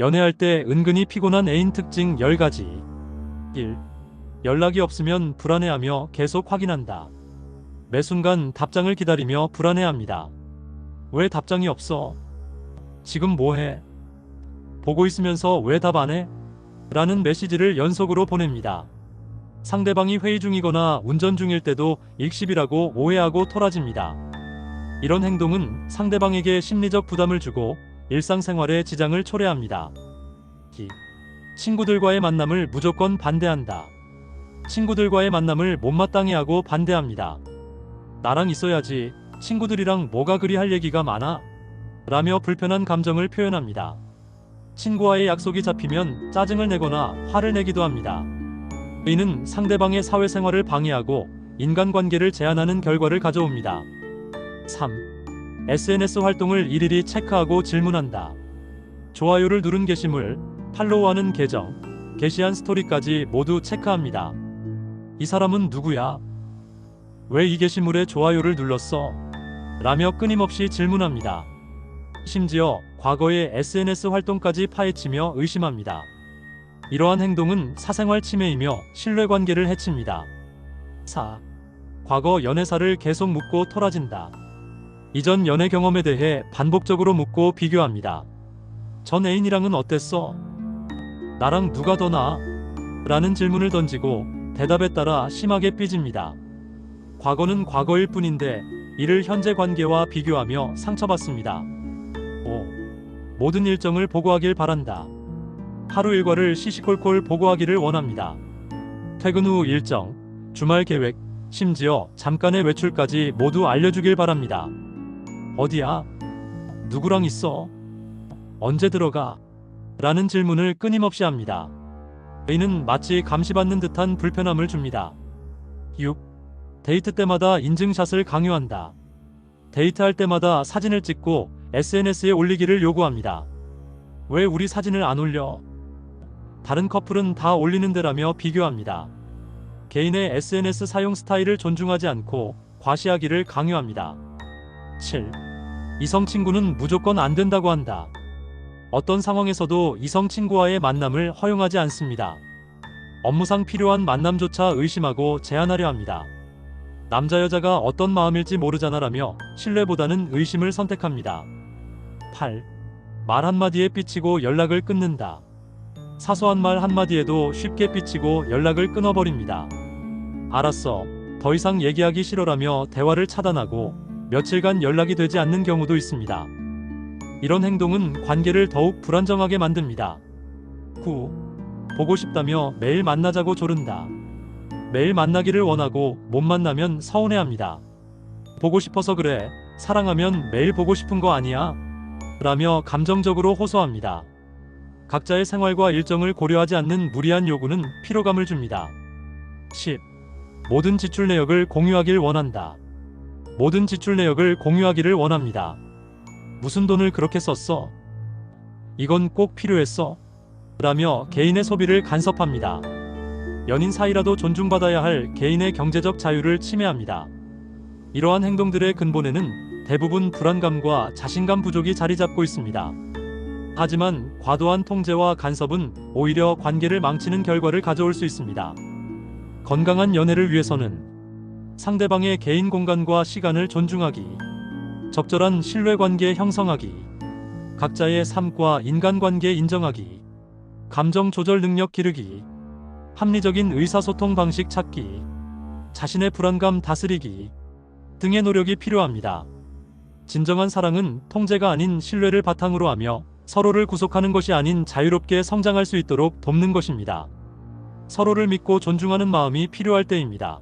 연애할 때 은근히 피곤한 애인 특징 10가지. 1. 연락이 없으면 불안해하며 계속 확인한다. 매 순간 답장을 기다리며 불안해합니다. 왜 답장이 없어? 지금 뭐해? 보고 있으면서 왜 답 안 해? 라는 메시지를 연속으로 보냅니다. 상대방이 회의 중이거나 운전 중일 때도 일십이라고 오해하고 토라집니다. 이런 행동은 상대방에게 심리적 부담을 주고 일상생활에 지장을 초래합니다. 기. 친구들과의 만남을 무조건 반대한다. 친구들과의 만남을 못마땅해 하고 반대합니다. 나랑 있어야지 친구들이랑 뭐가 그리 할 얘기가 많아? 라며 불편한 감정을 표현합니다. 친구와의 약속이 잡히면 짜증을 내거나 화를 내기도 합니다. 이는 상대방의 사회생활을 방해하고 인간관계를 제한하는 결과를 가져옵니다. 3. SNS 활동을 일일이 체크하고 질문한다. 좋아요를 누른 게시물, 팔로우하는 계정, 게시한 스토리까지 모두 체크합니다. 이 사람은 누구야? 왜 이 게시물에 좋아요를 눌렀어? 라며 끊임없이 질문합니다. 심지어 과거의 SNS 활동까지 파헤치며 의심합니다. 이러한 행동은 사생활 침해이며 신뢰관계를 해칩니다. 4. 과거 연애사를 계속 묻고 토라진다. 이전 연애 경험에 대해 반복적으로 묻고 비교합니다. 전 애인이랑은 어땠어? 나랑 누가 더 나아? 라는 질문을 던지고 대답에 따라 심하게 삐집니다. 과거는 과거일 뿐인데 이를 현재 관계와 비교하며 상처받습니다. 5. 모든 일정을 보고하길 바란다. 하루 일과를 시시콜콜 보고하기를 원합니다. 퇴근 후 일정, 주말 계획, 심지어 잠깐의 외출까지 모두 알려주길 바랍니다. 어디야? 누구랑 있어? 언제 들어가? 라는 질문을 끊임없이 합니다. 이는 마치 감시받는 듯한 불편함을 줍니다. 6. 데이트 때마다 인증샷을 강요한다. 데이트할 때마다 사진을 찍고 SNS에 올리기를 요구합니다. 왜 우리 사진을 안 올려? 다른 커플은 다 올리는데라며 비교합니다. 개인의 SNS 사용 스타일을 존중하지 않고 과시하기를 강요합니다. 7. 이성 친구는 무조건 안 된다고 한다. 어떤 상황에서도 이성 친구와의 만남을 허용하지 않습니다. 업무상 필요한 만남조차 의심하고 제한하려 합니다. 남자 여자가 어떤 마음일지 모르잖아라며 신뢰보다는 의심을 선택합니다. 8. 말 한마디에 삐치고 연락을 끊는다. 사소한 말 한마디에도 쉽게 삐치고 연락을 끊어버립니다. 알았어. 더 이상 얘기하기 싫어라며 대화를 차단하고 며칠간 연락이 되지 않는 경우도 있습니다. 이런 행동은 관계를 더욱 불안정하게 만듭니다. 9. 보고 싶다며 매일 만나자고 조른다. 매일 만나기를 원하고 못 만나면 서운해합니다. 보고 싶어서 그래. 사랑하면 매일 보고 싶은 거 아니야? 라며 감정적으로 호소합니다. 각자의 생활과 일정을 고려하지 않는 무리한 요구는 피로감을 줍니다. 10. 모든 지출 내역을 공유하길 원한다. 모든 지출 내역을 공유하기를 원합니다. 무슨 돈을 그렇게 썼어? 이건 꼭 필요했어? 라며 개인의 소비를 간섭합니다. 연인 사이라도 존중받아야 할 개인의 경제적 자유를 침해합니다. 이러한 행동들의 근본에는 대부분 불안감과 자신감 부족이 자리 잡고 있습니다. 하지만 과도한 통제와 간섭은 오히려 관계를 망치는 결과를 가져올 수 있습니다. 건강한 연애를 위해서는 상대방의 개인 공간과 시간을 존중하기, 적절한 신뢰관계 형성하기, 각자의 삶과 인간관계 인정하기, 감정 조절 능력 기르기, 합리적인 의사소통 방식 찾기, 자신의 불안감 다스리기 등의 노력이 필요합니다. 진정한 사랑은 통제가 아닌 신뢰를 바탕으로 하며 서로를 구속하는 것이 아닌 자유롭게 성장할 수 있도록 돕는 것입니다. 서로를 믿고 존중하는 마음이 필요할 때입니다.